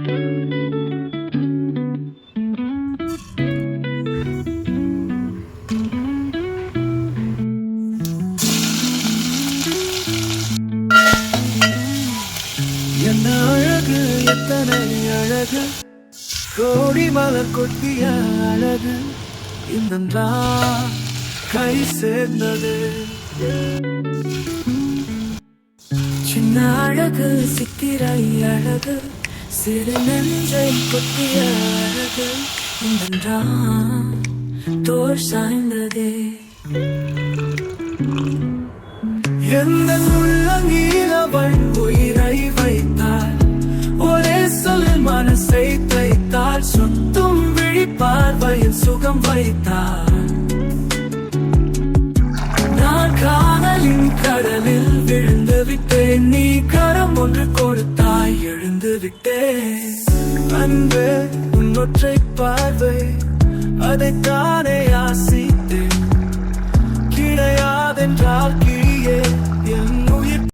என்ன அழகு எத்தனை அழகு? கோடி மலர் கொட்டிய அழகு. இந்த கை சேர்ந்தது. சின்ன அழகு சித்திரை அழகு. சிறு நெஞ்சை கொட்டிய அழகு என்றான் தோல் சாய்ந்ததே. எந்த உள்ளங்கீழவள் உயிரை வைத்தாள் ஒரே சொல்லில் மனசை தைத்தாள் சுத்தும் விழிப்பார்வையில் சுகம் வைத்தாள். விட்டேன். அன்பு உன்னொற்றை பார்வை அதைத்தானே ஆசித்தேன். கிடையாதென்றால்